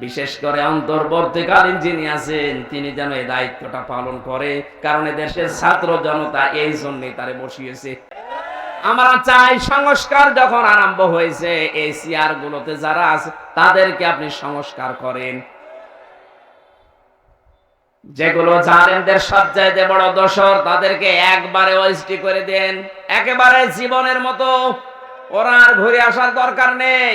বিশেষ করে অন্তর্বর্তীকালীন যিনি আছেন, তিনি যেন এই দায়িত্বটা পালন করে, কারণ দেশের ছাত্র জনতা এই জন্যই তারে বসিয়েছে। আমরা চাই সংস্কার যখন আরম্ভ হয়েছে, এই চেয়ার গুলোতে যারা আছে, তাদেরকে আপনি সংস্কার করেন। যেগুলো জালেমদের সজ্জায় বড় দোষর, তাদেরকে একবারে ওয়েস্টি করে দেন। একেবারে জীবনের মতো। ওরা আর ঘুরে আসার দরকার নেই।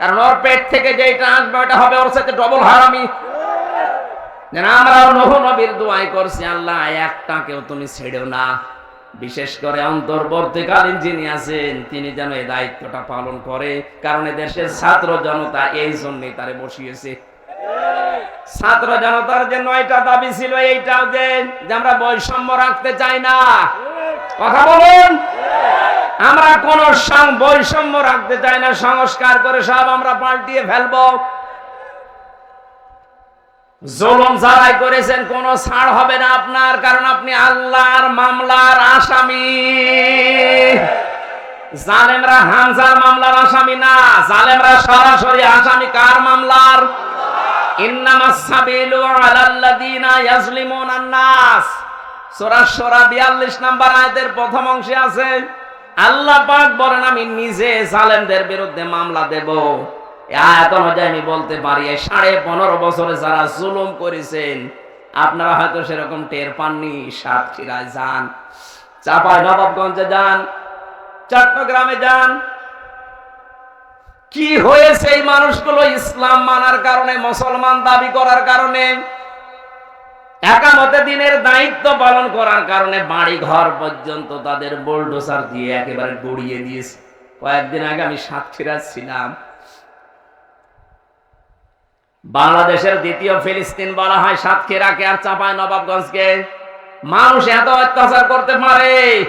কারণ ওর পেট থেকে যেটা আসবে ওটা হবে, ওর সাথে ডবল হারামি। নহ নবীর দোয়াই করছি, আল্লাহ তুমি ছেড়েও না। বিশেষ করে অন্তর্বর্তীকালীন যিনি আছেন, তিনি যেন এই দায়িত্বটা পালন করে। কারণ দেশের ছাত্র জনতা এই জন্যই তারে বসিয়েছে। ছাত্র জনতার যে নয়টা দাবি ছিল, এইটাও যে যে আমরা বৈষম্য রাখতে চাই না। কথা বলুন। আমরা কোন বৈষম্য রাখতে চাই না, সংস্কার করে সব আমরা পাল্টিয়ে ফেলব। জুলুম যারাই করেছেন, কোন ছাড় হবে না আপনার, কারণ আপনি আল্লাহর মামলার আসামি। জালেমরা হামজার মামলার আসামি না, জালেমরা সরাসরি আসামি কার মামলার? ইন্নামাস সাবিলু আলাল্লাযিনা ইয়াজলিমুনান নাস। সূরা সূরা 42 নম্বর প্রথম অংশে আছে আল্লাহ পাক বলেন, আমি নিজে জালেমদের বিরুদ্ধে মামলা দেব। আয়াত অনুযায়ী আমি বলতে পারি সাড়ে পনেরো বছরে যারা জুলুম করেছেন, আপনারা হয়তো সেরকম টের পাননি। সাতক্ষীরায় যান চাপায় নবাবগঞ্জে যান, চট্টগ্রামে যান। কি হয়েছে এই মানুষগুলো ইসলাম মানার কারণে, মুসলমান দাবি করার কারণে? একামতে দিনের দায়িত্ব পালন করার কারণে বাড়ি ঘর পর্যন্ত তাদের বোল্ডোসার দিয়ে একেবারে গড়িয়ে দিয়েছে। কয়েকদিন আগে আমি সাতক্ষীরা ছিলাম। বাংলাদেশের দ্বিতীয় ফিলিস্তিন বলা হয় সাতক্ষীরাকে আর চাপায় নবাবগঞ্জকে। মানুষ এত অত্যাচার করতে পারে।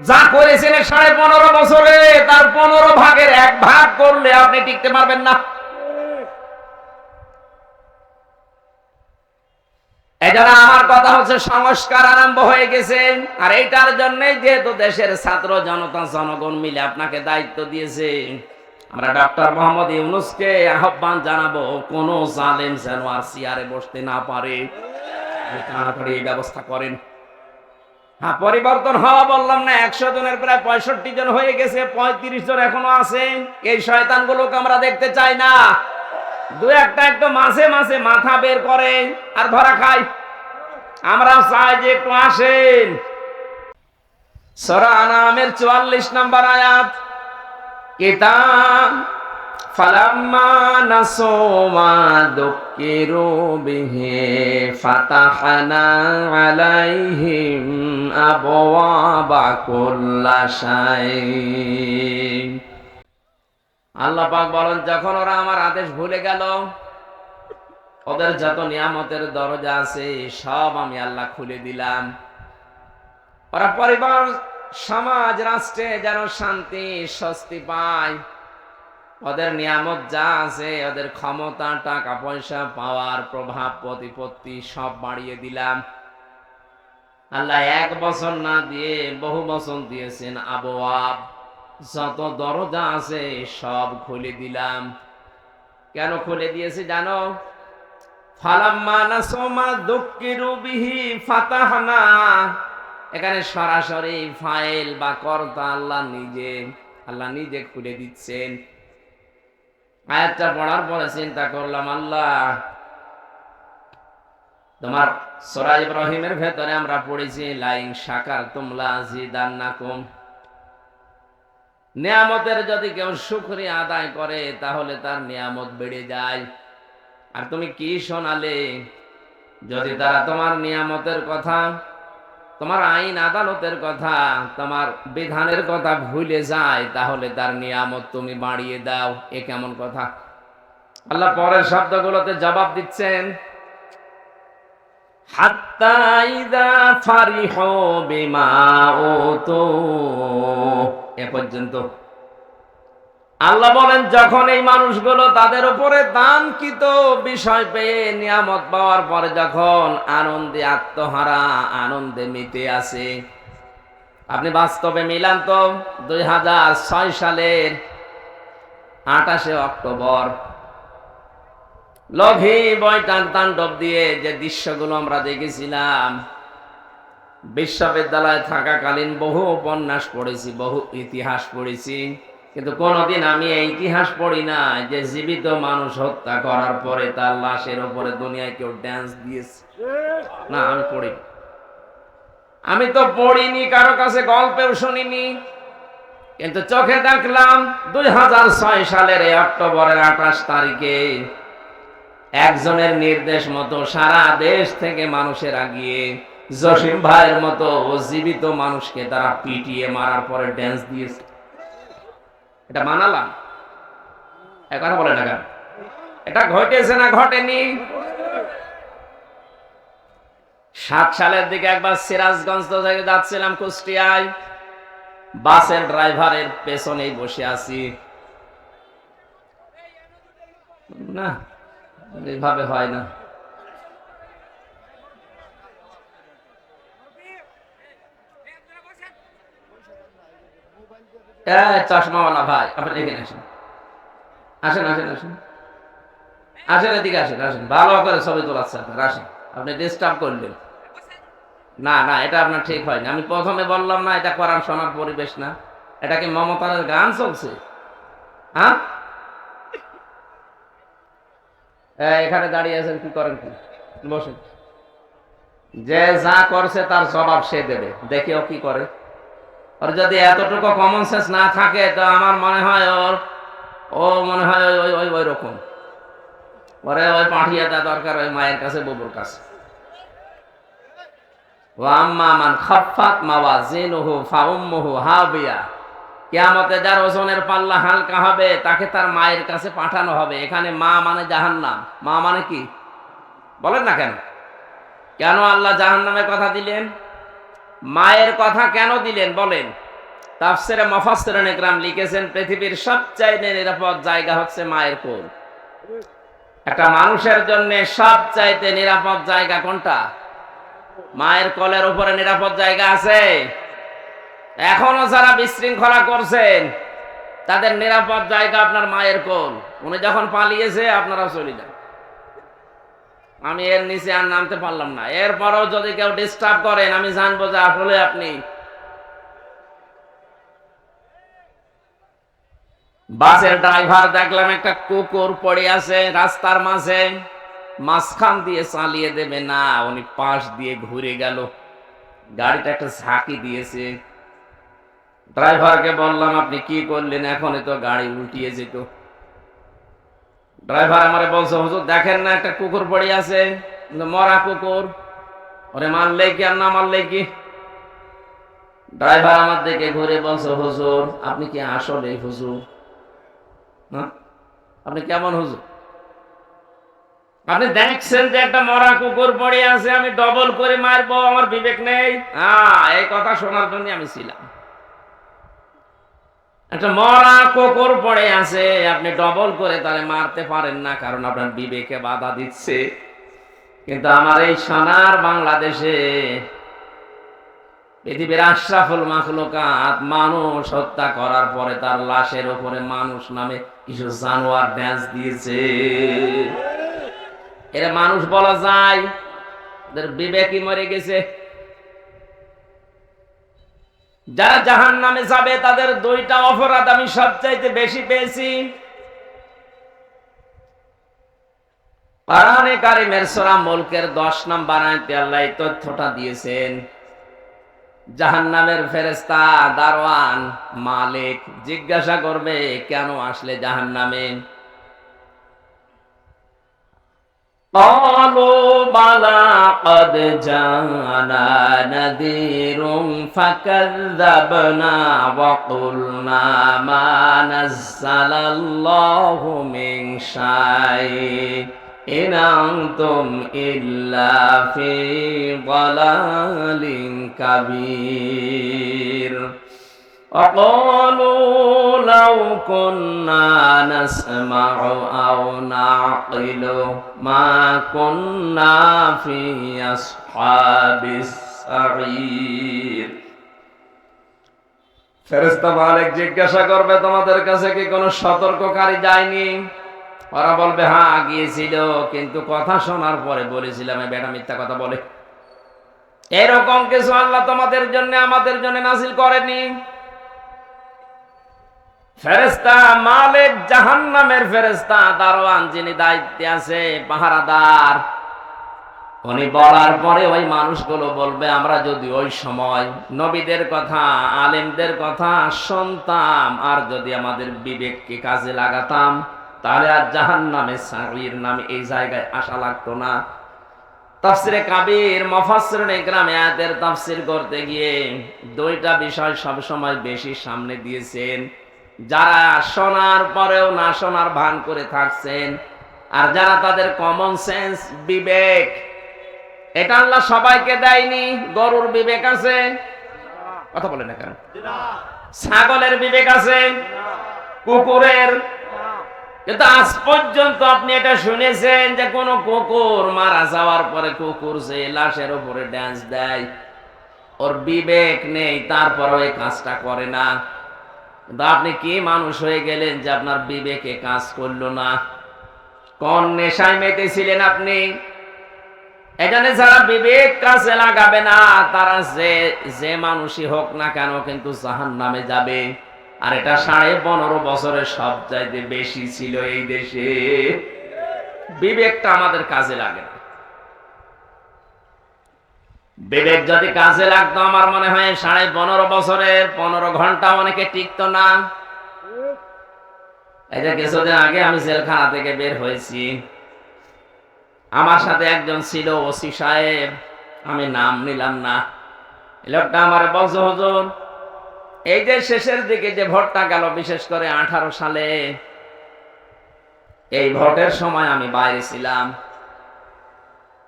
যা করেছেন সাড়ে পনেরো বছরে, তার পনেরো ভাগের এক ভাগ করলে আপনি টিকতে পারবেন না। এজন্য আমার কথা হচ্ছে সংস্কার আরম্ভ হয়ে গেছে। আর এইটার জন্য যেহেতু দেশের ছাত্র জনতা জনগণ মিলে আপনাকে দায়িত্ব দিয়েছে, আমরা ডক্টর মোহাম্মদ ইউনুসকে আহ্বান জানাব, কোন জালেম যেন আর চেয়ারে বসতে না পারে। তাড়াতাড়ি এই ব্যবস্থা করেন। হ্যাঁ পরিবর্তন হওয়া বললাম না, একশো জনের প্রায় পঁয়ষট্টি জন হয়ে গেছে, পঁয়ত্রিশ জন এখনও আছে এই শয়তান গুলোকে আমরা দেখতে চাই না। দু একটা একটু মাসে মাসে মাথা বের করে আর ধরা খাই আমরা চাই যে একটু আসেন সরা আনামের চুয়াল্লিশ নম্বর আয়াত কিতাব فلما نسوا ما ذكروا به فتحنا عليهم أبواب كل شيء আল্লাহ পাক বলেন, যখন ওরা আমার আদেশ ভুলে গেল, ওদের যত নিয়ামতের দরজা আছে, সব আমি আল্লাহ খুলে দিলাম। ওরা পরিবার, সমাজ, রাষ্ট্রে যেন শান্তি, স্বস্তি পায়। ওদের নিয়ামত যা আছে, ওদের ক্ষমতা, টাকা, পয়সা, পাওয়ার প্রভাব, প্রতিপত্তি, সব বাড়িয়ে দিলাম। আল্লাহ এক বছর না দিয়ে বহু বছর দিয়েছেন আবহাওয়া যত দরজা আছে সব খুলে দিলাম। কেন খুলে দিয়েছে জানো? এখানে সরাসরি ফাইল বা কর্তা আল্লাহ নিজে আল্লাহ নিজে খুলে দিচ্ছেন। আয়াতটা পড়ার পরে চিন্তা করলাম, আল্লাহ, তোমার সরা ইব্রাহিমের ভেতরে আমরা পড়েছি লাইন শাকার তোমলা জিদান্নাকুম। নিয়ামতের যদি কেউ শুকরিয়া আদায় করে, তাহলে তার নিয়ামত বেড়ে যায়। আর তুমি কি শোনালে? যদি তারা তোমার নিয়ামতের কথা, তোমার আইন আদালতের কথা, তোমার বিধানের কথা ভুলে যায়, তাহলে তার নিয়ামত তুমি বাড়িয়ে দাও। এ কেমন কথা? আল্লাহ পরের শব্দগুলোতে জবাব দিচ্ছেন এ পর্যন্ত। আল্লাহ বলেন, যখন এই মানুষগুলো তাদের উপরে দানকৃত বিষয় পেয়ে নিয়ামত পাওয়ার পরে যখন আনন্দে আত্মহারা, আনন্দে মিতে আসে, আপনি বাস্তবে মিলান তো? দুই হাজার ছয় সালের আঠাশে অক্টোবর লঘি বয়টান তাণ্ডব দিয়ে যে দৃশ্যগুলো আমরা দেখেছিলাম, বিশ্ববিদ্যালয়ে থাকাকালীন বহু উপন্যাস পড়েছি, বহু ইতিহাস পড়েছি। কিন্তু কোনোদিন আমি এই ইতিহাস পড়ি না যে জীবিত মানুষ হত্যা করার পরে তার লাশের উপরে দুনিয়ায় কেউ ড্যান্স দিয়েছে। না, আমি পড়ি আমি তো পড়িনি, কারও কাছে গল্পেও শুনিনি। কিন্তু চোখে দেখলাম দুই হাজার ছয় সালের অক্টোবরের আঠাশ তারিখে একজনের নির্দেশ মতো সারা দেশ থেকে মানুষের আগিয়ে জসিম ভাইয়ের মতো জীবিত মানুষকে তারা পিটিয়ে মারার পরে ড্যান্স দিয়েছে। এটা মানালাম? কথা বলে না কেন? এটা ঘটেছে না ঘটেনি? সাত সালের দিকে একবার সিরাজগঞ্জ থেকে যাচ্ছিলাম কুষ্টিয়ায়। বাসের ড্রাইভারের পেছনেই বসে আছি। না এইভাবে হয় না। আসেন। এদিকে ভালো করে তোলাচ্ছে আপনি ডিস্টার্ব না না, এটা আপনার ঠিক হয়নি। আমি প্রথমে বললাম না, এটা করার পরিবেশ না। এটা কি মমতারের গান চলছে? হ্যাঁ? এখানে দাঁড়িয়ে আছেন, কি করেন কি? বসেন। যে যা করছে তার জবাব সে দেবে। দেখে ও কি করে? ওর যদি এতটুকু কমন সেন্স না থাকে, তো আমার মনে হয় ওর, ও মনে হয় ওই ওই ওই রকম। ওরে, ওই পাঠিয়ে দেওয়া দরকার, ওই মায়ের কাছে, ববুর কাছে। ওয়াম্মান খাফাত মাওয়াজিনুহু ফাউম্মুহু হাবিয়া। কিয়ামতে যার ওজনের পাল্লা হালকা হবে, তাকে তার মায়ের কাছে পাঠানো হবে। এখানে মা মানে জাহান্নাম। মা মানে কি? বলেন না কেন? কেন আল্লাহ জাহান্নামের কথা দিলেন? মায়ের কথা কেন দিলেন? বলেন। তাফসিরে মুফাসসিরিন ইকরাম লিখেছেন, পৃথিবীর সবচাইতে নিরাপদ জায়গা হচ্ছে মায়ের কোল। একটা মানুষের জন্য সবচাইতে নিরাপদ জায়গা কোনটা? মায়ের কলের উপরে নিরাপদ জায়গা আছে? এখনও যারা বিশৃঙ্খলা করছেন, তাদের নিরাপদ জায়গা আপনার মায়ের কোল। উনি যখন পালিয়েছে আপনারা চলে যান। আমি এর নিচে আর নামতে পারলাম না। এরপরও যদি কেউ ডিস্টার্ব করেন, আমি জানব যে আসলে আপনি বাসের ড্রাইভার দেখলাম একটা কুকুর পড়ে আছে রাস্তার মাঝে। মাঝখান দিয়ে চালিয়ে দেবে। না, উনি পাশ দিয়ে ঘুরে গেল। গাড়িটা একটা ঝাঁকি দিয়েছে। ড্রাইভারকে বললাম, আপনি কি করলেন? এখন তো গাড়ি উল্টিয়ে যেত। ড্রাইভার আমারে বলছে, হুজুর, দেখেন না, একটা কুকুর পড়ে আছে মরা কুকুর। ওরে মারলে কি আর না মারলে কি? ড্রাইভার আমার দিকে ঘুরে বলছে, হুজুর, আপনি কি আসলে হুজুর? না আপনি কেমন হুজুর? আপনি দেখছেন যে একটা মরা কুকুর পড়ে আছে, আমি ডবল করে মারবো, আমার বিবেক নেই? হ্যাঁ এই কথা শোনার জন্য আমি ছিলাম। একটা মরা কুকুর পড়ে আছে, আপনি ডবল করে তারে মারতে পারেন না, কারণ আপনার বিবেকে বাধা দিচ্ছে। কিন্তু আমার এই সোনার বাংলাদেশে পৃথিবীর আশরাফুল মাখলুকাত মানুষ হত্যা করার পরে তার লাশের উপরে মানুষ নামে কিছু জানোয়ার ড্যান্স দিয়েছে। এরা মানুষ বলা যায়, ওদের বিবেকই মরে গেছে। যারা জাহান নামে যাবে, তাদের দুইটা অপরাধ আমি সবচাইতে বেশি পেয়েছি। মুলকের দশ দিয়েছেন। ফেরেস্তা দারওয়ান মালিক জিজ্ঞাসা করবে, কেন আসলে জাহান নামে قالوا بلى قد جاءنا نذير فكذبنا وقلنا ما نزل الله من شيء إن أنتم إلا في ضلال كبير وقالوا لو كنا نسمع أو نعقل ما كنا في أصحاب السعير ফেরেস্তা মালিক জিজ্ঞাসা করবে তোমাদের কাছে কি কোনো সতর্ককারী যায়নি ওরা বলবে হ্যাঁ গিয়েছিল কিন্তু কথা শোনার পরে বলেছিলাম এই বেটা মিথ্যা কথা বলে এরকম কিছু আল্লাহ তোমাদের জন্য আমাদের জন্য নাসিল করেনি ফেরেস্তা মালিক জাহান্নামের ফেরেস্তা দারোয়ান যিনি দায়িত্বে আছে, পাহারাদার, উনি বলার পরে ওই মানুষগুলো বলবে, আমরা যদি ওই সময় নবীদের কথা, আলেমদের কথা শুনতাম, আর যদি আমাদের বিবেককে কাজে লাগাতাম, তাহলে আর জাহান নামে সাহির নামে এই জায়গায় আসা লাগতো না। তাফসিরে কাবির মফাসরিন গ্রামে আয়াতের তাফসির করতে গিয়ে দুইটা বিষয় সব সময় বেশি সামনে দিয়েছেন। যারা শোনার পরেও না শোনার ভান করে থাকছেন, আর যারা তাদের কমন সেন্স বিবেক, এটা আল্লাহ সবাইকে দেয়নি, গরুর বিবেক আছে? কথা বলে না কেন? ছাগলের বিবেক আছে? কুকুরের? কিন্তু আজ পর্যন্ত আপনি এটা শুনেছেন যে কোন কুকুর মারা যাওয়ার পরে কুকুর যে লাশের উপরে ড্যান্স দেয়, ওর বিবেক নেই তারপর ওই কাজটা করে না। কিন্তু আপনি কি মানুষ হয়ে গেলেন যে আপনার বিবেকে কাজ করল না? কোন নেশায় মেতেছিলেন আপনি? এখানে যারা বিবেক কাছে লাগাবে না, তারা যে যে মানুষই হোক না কেন কিন্তু জাহান নামে যাবে। আর এটা সাড়ে পনেরো বছরের সব চাইতে বেশি ছিল এই দেশে। বিবেকটা আমাদের কাজে লাগে বিবেক যদি কাজে লাগতো, আমার মনে হয় সাড়ে পনেরো বছরের পনেরো ঘণ্টা অনেকে টিকতো না। এই যে কিছুদিন আগে আমি জেলখানা থেকে বের হয়েছি। আমার সাথে একজন ছিল ওসি সাহেব। আমি নাম নিলাম না। লোকটা আমার বলছে, হজুর, এই যে শেষের দিকে যে ভোটটা গেল, বিশেষ করে আঠারো সালে, এই ভোটের সময় আমি বাইরে ছিলাম।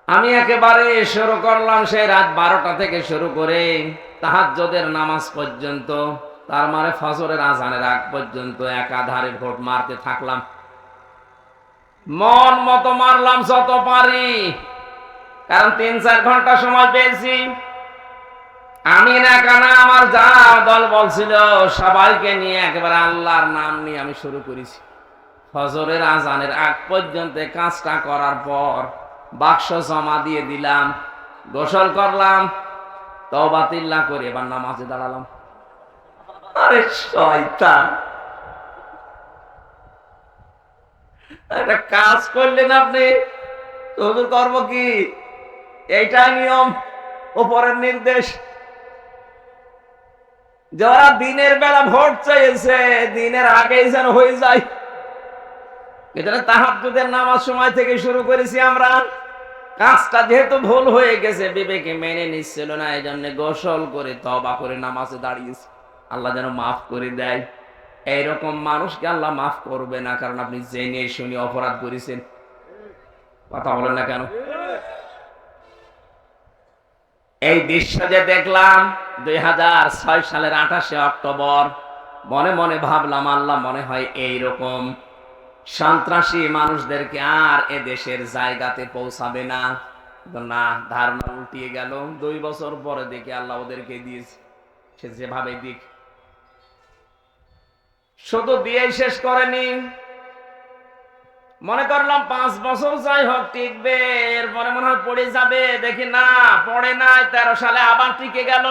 আমি একেবারে শুরু করলাম সেই রাত বারোটা থেকে শুরু করে তাহাজ্জদের নামাজ পর্যন্ত, তার মানে ফজরের আজানের আগ পর্যন্ত একাধারে ভোট মারতে থাকলাম। মন মতো মারলাম যত পারি, কারণ তিন চার ঘণ্টা সময় পেয়েছি। আমি না কেন, আমার যা দল বলছিল, সবাইকে নিয়ে একেবারে আল্লাহর নাম নিয়ে আমি শুরু করেছি। ফজরের আজানের আগ পর্যন্ত কাজটা করার পর বাক্স জমা দিয়ে দিলাম, গোসল করলাম তবাতিল্লা করে এবার নামাজে দাঁড়ালাম। আরে শয়তান। একটা কাজ করলেন আপনি তোদের কর্ম কি? এইটাই নিয়ম ওপরের নির্দেশ। যারা দিনের বেলা ভোট চাইছে, দিনের আগেই যেন হয়ে যায়। এখানে তাহাজ্জুদের নামাজ সময় থেকে শুরু করেছি আমরা। কাজটা যেহেতু ভুল হয়ে গেছে, বিবেকে মেনে নিচ্ছিল না এই জন্য গোসল করে তবা করে নামাজে দাঁড়িয়েছে। আল্লাহ যেন মাফ করে দেয়। এইরকম মানুষকে আল্লাহ মাফ করবে না, কারণ আপনি জেনে শুনে অপরাধ করেছেন। কথা বলেন না কেন? এই দৃশ্য যে দেখলাম, দুই হাজার ছয় সালের আঠাশে অক্টোবর, মনে মনে ভাবলাম, আল্লাহ মনে হয় এই রকম সন্ত্রাসী মানুষদেরকে আর এ দেশের জায়গাতে পৌঁছাবে না। না, ধারণা উল্টিয়ে গেল। দুই বছর পরে দেখে আল্লাহ ওদেরকে দিয়েছে। সে যেভাবে দিক। শুধু দিয়ে শেষ করেনি। মনে করলাম পাঁচ বছর যাই হোক টিকবে, এরপরে মনে হয় পড়ে যাবে। দেখি না, পড়ে নাই, তেরো সালে আবার টিকে গেল।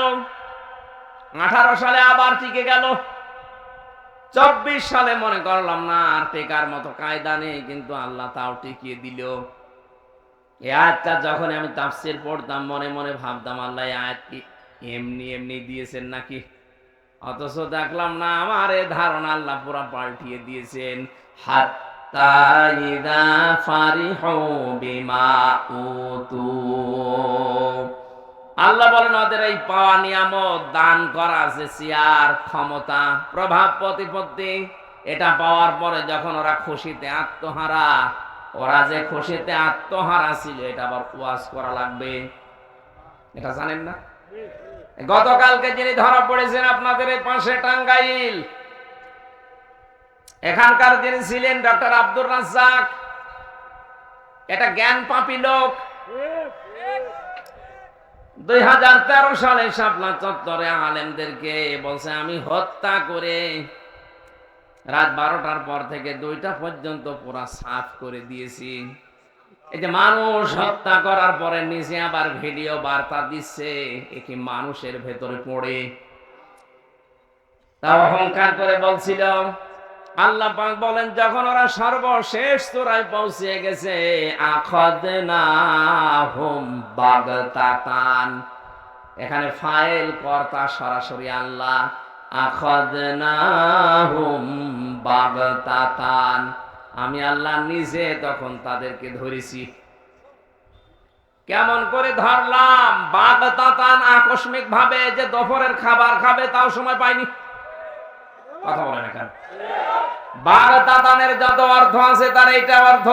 আঠারো সালে আবার টিকে গেল। চব্বিশ সালে মনে করলাম, না, আর টেকার মতো কায়দা নেই, কিন্তু আল্লাহ তাও টিকিয়ে দিল। এই আয়াতটা যখন আমি তাফসির পড়তাম, মনে মনে ভাবতাম, আল্লাহ এই আয়াত কি এমনি এমনি দিয়েছেন নাকি? অথচ দেখলাম, না, আমার এ ধারণা আল্লাহ পুরা পাল্টিয়ে দিয়েছেন। হাত ইদা ফারিহু বিমা উতু। আল্লাহ বলেন, ওদের এই পাওয়া নিয়ামত, দান করা আছে সিয়ার ক্ষমতা, প্রভাব প্রতিপত্তি, এটা পাওয়ার পরে যখন ওরা খুশিতে আত্মহারা, ওরা যে খুশিতে আত্মহারা ছিল, এটা আবার ওয়াজ করা লাগবে। এটা জানেন না? গতকালকে যিনি ধরা পড়েছেন আপনাদের এই পাশে টাঙ্গাইল, এখানকার যিনি ছিলেন ডক্টর আব্দুর রাজ্জাক, এটা জ্ঞান পাপি লোক। দুই হাজার তেরো সালে শাপলা চত্বরে আলেমদেরকে বলছে, আমি হত্যা করে রাত বারোটার পর থেকে দুইটা পর্যন্ত পুরা সাফ করে দিয়েছি। এই যে মানুষ হত্যা করার পরে নিজে আবার ভিডিও বার্তা দিচ্ছে, এ কি মানুষের ভেতরে পড়ে? তা অহংকার করে বলছিল আল্লাহ পাক বলেন, যখন ওরা সর্বশেষ চূড়ায় পৌঁছে গেছে আখদনা হুম বাগতাতান। এখানে ফাইল কর্তা সরাসরি আল্লাহ আখদনা হুম বাগতাতান। আমি আল্লাহ নিজে তখন তাদেরকে ধরেছি। কেমন করে ধরলাম, বাগতাতান আকস্মিক ভাবে যে দুপুরের খাবার খাবে, তাও সময় পাইনি। কথা বলেন এখানে। যত অর্থ আছে তার এইটা অর্থ।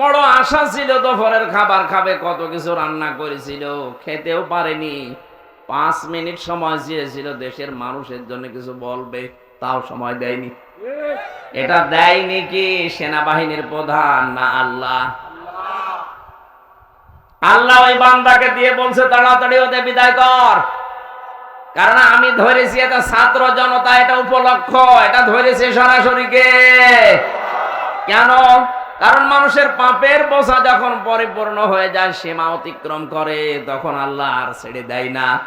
বড় আশা ছিল খাবার খাবে, কত কিছু রান্না করেছিল, খেতেও পারেনি। পাঁচ মিনিট সময় চেয়েছিল দেশের মানুষের জন্য কিছু বলবে, তাও সময় দেয়নি। এটা দেয়নি কি? সেনাবাহিনীর প্রধান, না আল্লাহ। আল্লাহ ওই বান্দাকে দিয়ে বলছে, তাড়াতাড়ি ওদের বিদায় কর। কারণ আমি ধরেছি এটা ছাত্র জনতা, এটা উপলক্ষ, এটা ধরেছে সরাসরি কে? কেন? কারণ মানুষের পাপের বোঝা যখন পরিপূর্ণ হয়ে যায়, সীমা অতিক্রম করে, তখন আল্লাহ আর ছেড়ে দেয় না।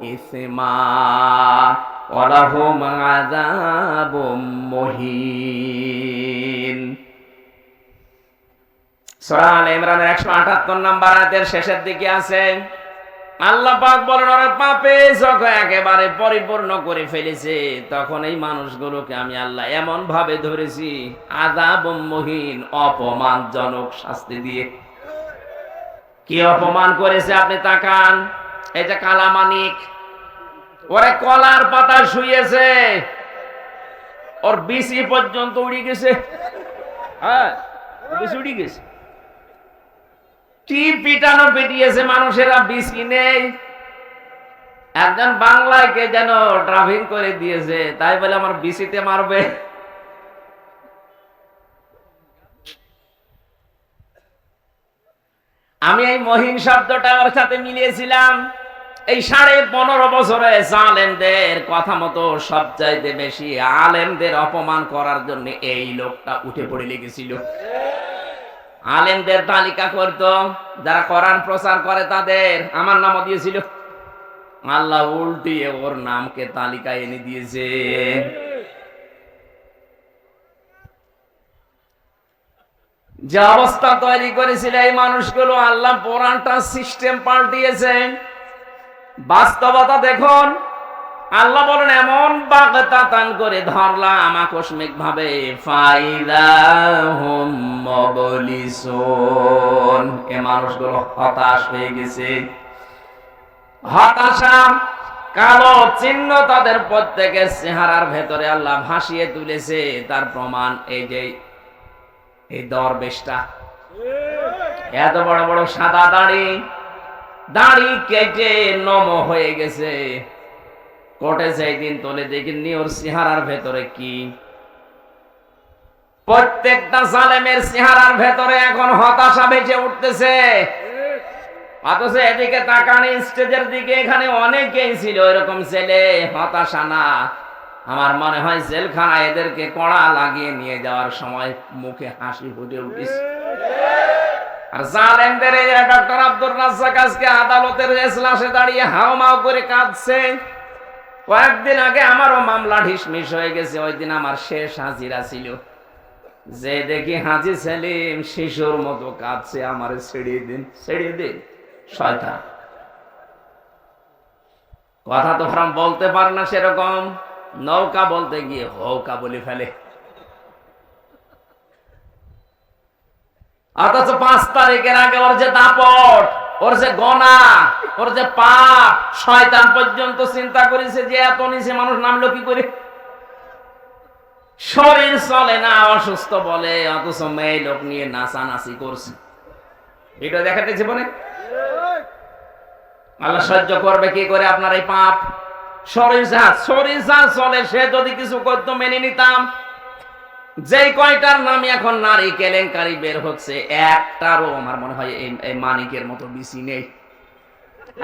ইসমা মুহিন। সূরা আলে ইমরানের 178 নম্বর আয়াতের শেষের দিকে আছে, আল্লাহ পাক বলেন পাপে যখন একেবারে পরিপূর্ণ করে ফেলেছে, তখন এই মানুষগুলোকে আমি আল্লাহ এমন ভাবে ধরেছি, আযাব মহিন, অপমানজনক শাস্তি দিয়ে। কি অপমান করেছে আপনি তাকান, এই যে কালামানিক ওরে কলার পাতা শুয়েছে, ওর বিসি পর্যন্ত উড়ে গেছে। হ্যাঁ উড়ে গেছে। কি পিটানো পিটিয়েছে মানুষেরা, বিসি নেই। একজন বাংলায় কে যেন ড্রাইভিং করে দিয়েছে, তাই বলে আমার বিসিতে মারবে। আমি এই মহিন শব্দটা ওর সাথে মিলিয়েছিলাম। এই সাড়ে পনেরো বছরে আলেমদের কথা মতো সব চাইতে বেশি আলেমদের অপমান করার জন্য এই লোকটা উঠে পড়ে লেগেছিল। আলেমদের তালিকা করত, যারা কোরআন প্রচার করে তাদের। আমার নামও দিয়েছিল। আল্লাহ উল্টিয়ে ওর নামকে তালিকায় এনে দিয়েছে। যে অবস্থা তৈরি করেছিল এই মানুষগুলো, আল্লাহ পুরানটা সিস্টেম পাল্টিয়েছে। বাস্তবতা দেখুন। আল্লাহ বলেন, এমন বাগতাতান করে ধরলাম আকস্মিক ভাবে এ মানুষগুলো হতাশ হয়ে গেছে। হতাশা, কালো চিহ্ন তাদের প্রত্যেকের চেহারার ভেতরে আল্লাহ ভাসিয়ে তুলেছে। তার প্রমাণ এই যে, এই দরবেশটা। এত বড় বড় সাদা দাড়ি দাড়ি কেটে নম হয়ে গেছে। কোর্টে সেই দিন তোলে দেখিনি ওর চেহারার ভেতরে কি? প্রত্যেকটা সালেমের চেহারার ভেতরে এখন হতাশা বেঁচে উঠতেছে। অথচ এদিকে তাকানি স্টেজের দিকে এখানে অনেকেই ছিল এরকম ছেলে হতাশা না। আমার মনে হয় জেলখানা এদেরকে কড়া লাগিয়ে নিয়ে যাওয়ার সময় মুখে হাসি ফুটে উঠিস আর জালেমদের ডক্টর আব্দুর রাজ্জাক আজকে আদালতের এজলাসে দাঁড়িয়ে হাওমাও করে কাঁদছে। কয়েকদিন আগে আমারও মামলা ঢিসমিস হয়ে গেছে, ওই দিন আমার শেষ হাজিরা ছিল। যে দেখি হাজি সেলিম শিশুর মতো কাঁদছে, আমার ছেড়ে দিন ছেড়ে দিন, শয়তান। কথা তো ফ্রাম বলতে পারে না সেরকম, নৌকা বলতে গিয়ে হৌকা বলে ফেলে। অথচ পাঁচ তারিখের আগে ওর যে দাপট ওর যে গনা, ওর যে পাপ, শয়তান পর্যন্ত চিন্তা করেছে যে এত নিচে মানুষ নামলো কি করে? শরীর চলে না, অসুস্থ বলে, অথচ মেয়ে লোক নিয়ে নাচানাচি করছে। এটা দেখাতে জীবনে? আল্লাহ সহ্য করবে কি করে আপনার এই পাপ? শরীর শরীর চলে, সে যদি কিছু করতো, মেনে নিতাম। যেই কয়টার নামে এখন নারী কেলেঙ্কারি বের হচ্ছে, একটারও আমার মনে হয় এই মানিকের মতো বেশি নেই।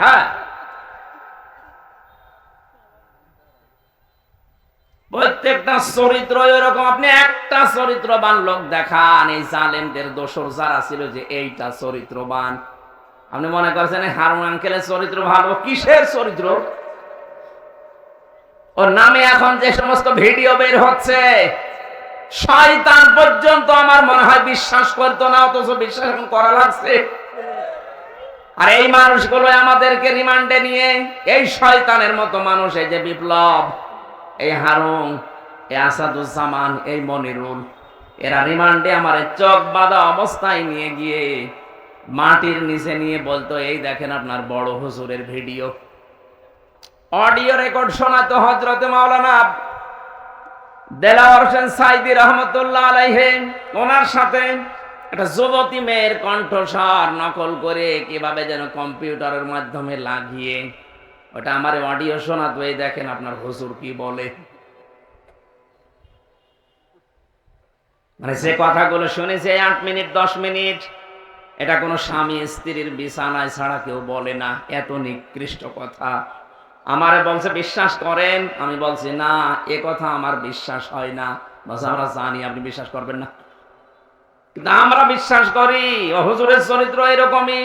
হ্যাঁ? প্রত্যেকটা চরিত্র এরকম। আপনি একটা চরিত্রবান লোক দেখান, এই জালেমদের দোসর যারা ছিল যে এইটা চরিত্রবান। আপনি মনে করছেন হারুন আঙ্কেলের চরিত্র ভালো? কিসের চরিত্র? ওর নামে এখন যে সমস্ত ভিডিও বের হচ্ছে শয়তান পর্যন্ত আমার মনে হয় বিশ্বাস করতো না, অথচ বিশ্বাস এখন করা লাগছে। আর এই মানুষগুলো আমাদেরকে রিমান্ডে নিয়ে এই শয়তানের মতো মানুষ, এই যে বিপ্লব, এই হারুং এই আসাদুজ্জামান, এই মনিরুল, এরা রিমান্ডে আমার চোখ বাঁধা অবস্থায় নিয়ে গিয়ে মাটির নিচে নিয়ে বলতো, এই দেখেন আপনার বড় হুজুরের ভিডিও। অডিও রেকর্ড শোনাতো হজরতে মাওলানা দেলাওয়ার হোসেন সাইদি রহমতুল্লাহ আপনার কি বলে। মানে কথাগুলো শুনেছে আট মিনিট, দশ মিনিট, এটা কোনো স্বামী স্ত্রীর বিছানায় ছাড়া কেউ বলে না, এত নিকৃষ্ট কথা। আমারে বলছে, বিশ্বাস করেন? আমি বলছি, না, এ কথা আমার বিশ্বাস হয় না। বলছে, আমরা জানি, আপনি বিশ্বাস করবেন না। কিন্তু আমরা বিশ্বাস করি হুজুরের চরিত্র এরকমই।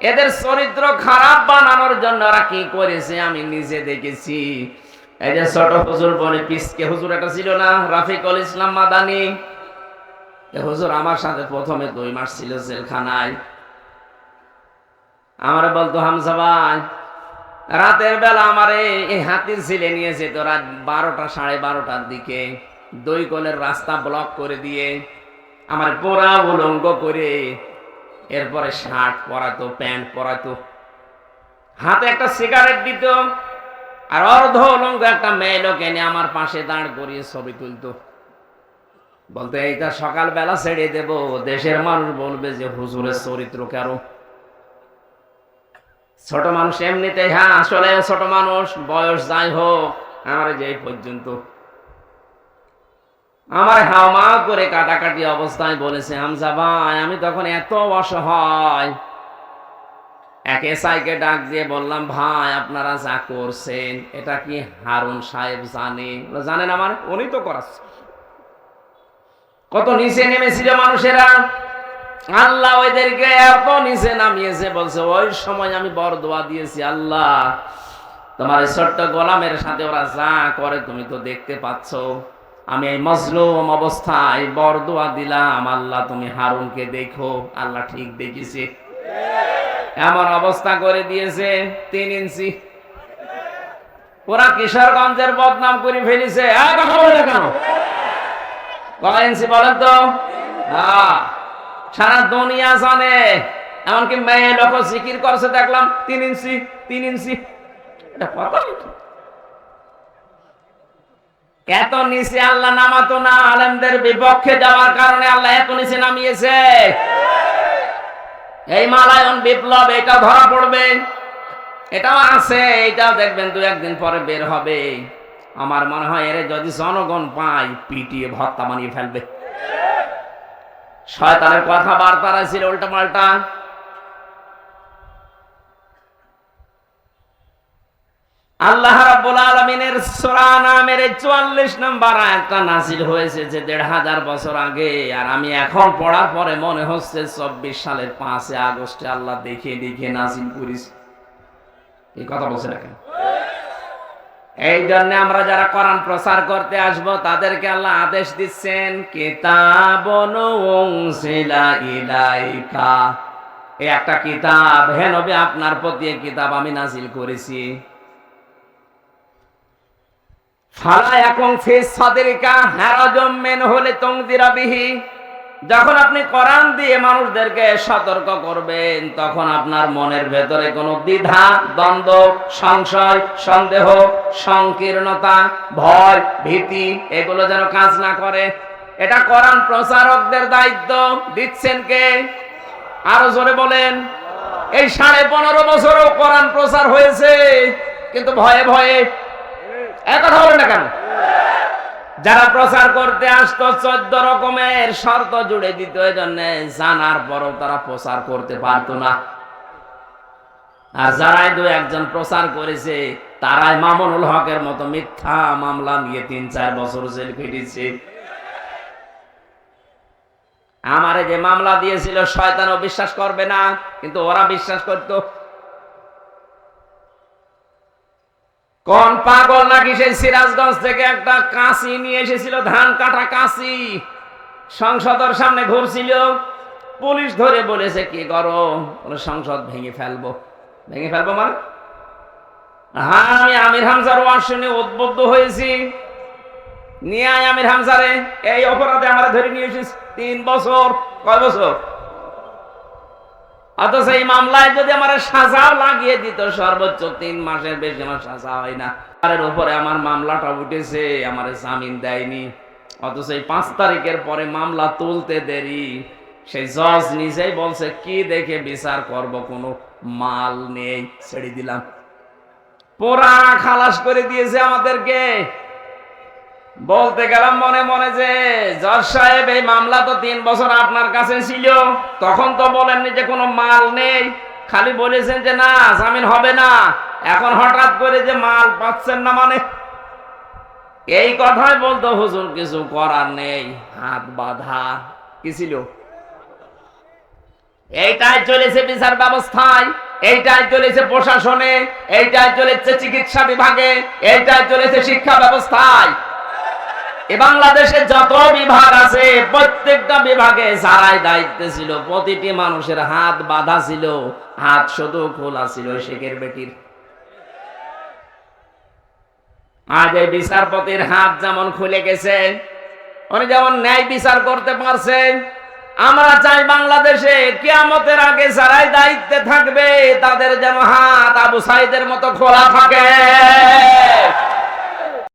এদের চরিত্র খারাপ বানানোর জন্য ওরা কি করেছে আমি নিজে দেখেছি। এই যে ছোট হুজুর বলে, পিসকে হুজুর একটা ছিল না, রাফিকুল ইসলাম মাদানি। এ হুজুর আমার সাথে প্রথমে দুই মাস ছিল জেলখানায়। আমার বলতো হামসা ভাই রাতের বেলা আমারে এই হাতির ছিলে নিয়ে যেত, রাত বারোটা, সাড়ে বারোটার দিকে। দুই কোলের রাস্তা ব্লক করে দিয়ে আমার পোড়া উলঙ্গ করে এরপরে শার্ট পরাতো, প্যান্ট পরাতো। হাতে একটা সিগারেট দিত আর অর্ধ উলঙ্গ একটা মেয়ে লোক এনে আমার পাশে দাঁড় করিয়ে ছবি তুলতো। বলতে, এইটা সকালবেলা ছেড়ে দেব, দেশের মানুষ বলবে যে হুজুরের চরিত্র কারও। ছোট মানুষ এমনিতে হ্যাঁ আসলে ছোট মানুষ, বয়স যাই হোক, আমার যে পর্যন্ত। আমার হাওমা করে কাটাকাটি অবস্থায় বলেছে, হামজা ভাই, আমি তখন এত অসহায়। এক এসআইকে ডাক দিয়ে বললাম, ভাই, আপনারা যা করছেন, এটা কি হারুন সাহেব জানে? জানেন আমার, উনি তো করাচ্ছে। কত নিচে নেমেছিল মানুষেরা আল্লাহ ওইদেরকে এত নিচে নামিয়েছে, বলছে, ওই সময় আমি বড় দোয়া দিয়েছি, আল্লাহ। তোমার ছোট্ট গোলামের সাথে ওরা যা করে তুমি তো দেখতে পাচ্ছ। আমি এই মজলুম অবস্থায় বড় দোয়া দিলাম, আল্লাহ তুমি হারুনকে দেখো, আল্লাহ ঠিক দেখিছে। এমন অবস্থা করে দিয়েছে, তিন ইঞ্চি। ওরা কিশোরগঞ্জের বদনাম করে ফেলেছে। কথা বলে কেন? কয় ইঞ্চি বলেন তো? হ্যাঁ। সারা দুনিয়া জানে। এমনকি মেয়ে লোক জিকির করছে, দেখলাম তিন ইঞ্চি তিন ইঞ্চি। এত নিচে আল্লাহ নামাতো না, আলেমদের বিপক্ষে যাওয়ার কারণে আল্লাহ এত নিচে নামিয়েছে। এই মালায়ন বিপ্লব, এটা ধরা পড়বে। এটাও আছে, এটাও দেখবেন দু একদিন পরে বের হবে। আমার মনে হয় এর যদি জনগণ পায়, পিটিয়ে ভত্তা বানিয়ে ফেলবে। শয়তানের কথাবার্তারা ছিল উল্টা পাল্টা আল্লাহ রাব্বুল আলামিনের সূরা নামের 44 নম্বর আয়াতটা নাযিল হয়েছে যে দেড় হাজার বছর আগে, আর আমি এখন পড়ার পরে মনে হচ্ছে 24 সালের 5 আগস্টে আল্লাহ দেখে দেখে নাযিল করেছে। এই কথা বলছে না কেন? এই জন্য আমরা যারা কোরআন প্রচার করতে আসব, তাদেরকে আল্লাহ আদেশ দিচ্ছেন উনসিলা ইলাইকা। এই একটা কিতাব, হে নবী, আপনার প্রতি কিতাব আমি নাজিল করেছি। ফালা এখন ফিস সাদরিকা, হারাজম মেন হলে তংদিরা বিহি। যখন আপনি কোরআন দিয়ে মানুষদেরকে সতর্ক করবেন, তখন আপনার মনের ভেতরে কোনো দ্বিধা, দ্বন্দ্ব, সংশয়, সন্দেহ, সংকীর্ণতা, ভয়, ভীতি, এগুলো যেন কাজ না করে। এটা কোরআন প্রচারকদের দায়িত্ব। দিচ্ছেন কে? আরও জোরে বলেন। এই সাড়ে পনেরো বছরও কোরআন প্রচার হয়েছে, কিন্তু ভয়ে ভয়ে এক কথা বলেন না কেন? যারা প্রচার করতে আসতো চোদ্দ রকমের শর্ত জুড়ে দিত এই জন্য জানার পরও তারা প্রচার করতে পারতো না। আর যারাই দু একজন প্রচার করেছে, তারাই মামুনুল হকের মতো মিথ্যা মামলা নিয়ে তিন চার বছর জেল খেটেছে। আমারে যে মামলা দিয়েছিল, শয়তানও বিশ্বাস করবে না, কিন্তু ওরা বিশ্বাস করতো কোন পাগল নাকি সেই সিরাজগঞ্জ থেকে একটা কাঁচি নিয়ে এসেছিল, ধান কাটা কাঁচি? সংসদের সামনে ঘুরছিল, পুলিশ ধরে বলেছে, কি করো? সংসদ ভেঙে ফেলব। ভেঙে ফেলব মানে? হ্যাঁ আমি আমির হামজার ওয়াজ উদ্বুদ্ধ হয়েছি। নিয়ে আমির হামজারে, এই অপরাধে আমরা ধরে নিয়ে এসেছি তিন বছর, কয় বছর? অথচ এই মামলায় যদি আমার সাজাও লাগিয়ে দিত, সর্বোচ্চ তিন মাসের বেশি আমার সাজা হয় না। তার উপরে আমার মামলাটা উঠেছে, আমার জামিন দেয়নি। অথচ এই পাঁচ তারিখের পরে মামলা তুলতে দেরি। সেই জজ নিজেই বলছে, কি দেখে বিচার করব? কোনো মাল নেই। ছেড়ে দিলাম। পোড়া খালাস করে দিয়েছে আমাদেরকে। বলতে গেলাম মনে মনে যে, জজ সাহেব, এই মামলা তো তিন বছর আপনার কাছে ছিল। তখন তো বলেননি যে কোনো মাল নেই। খালি বলেছেন যে, না, জামিন হবে না। এখন হঠাৎ করে যে মাল পাচ্ছেন না মানে? এই কথাই বলতো, হুজুর, কিছু করার নেই। হাত বাঁধা। কি ছিল? এইটাই চলেছে বিচার ব্যবস্থায়। এইটাই চলেছে প্রশাসনে। এইটাই চলেছে চিকিৎসা বিভাগে। এইটাই চলেছে শিক্ষা ব্যবস্থায়। বাংলাদেশে যত বিভাগ আছে, প্রত্যেকটা বিভাগে যারাই দায়িত্বে ছিল, প্রতিটি মানুষের হাত বাঁধা ছিল, হাত শুধু খোলা ছিল শেখের বেটির। আজ এই বিচারপতির হাত যেমন খুলে গেছে, উনি যেমন ন্যায় বিচার করতে পারছে, আমরা চাই বাংলাদেশে কিয়ামতের আগে যারাই দায়িত্বে থাকবে, তাদের যেন হাত আবু সাইদের মতো খোলা থাকে।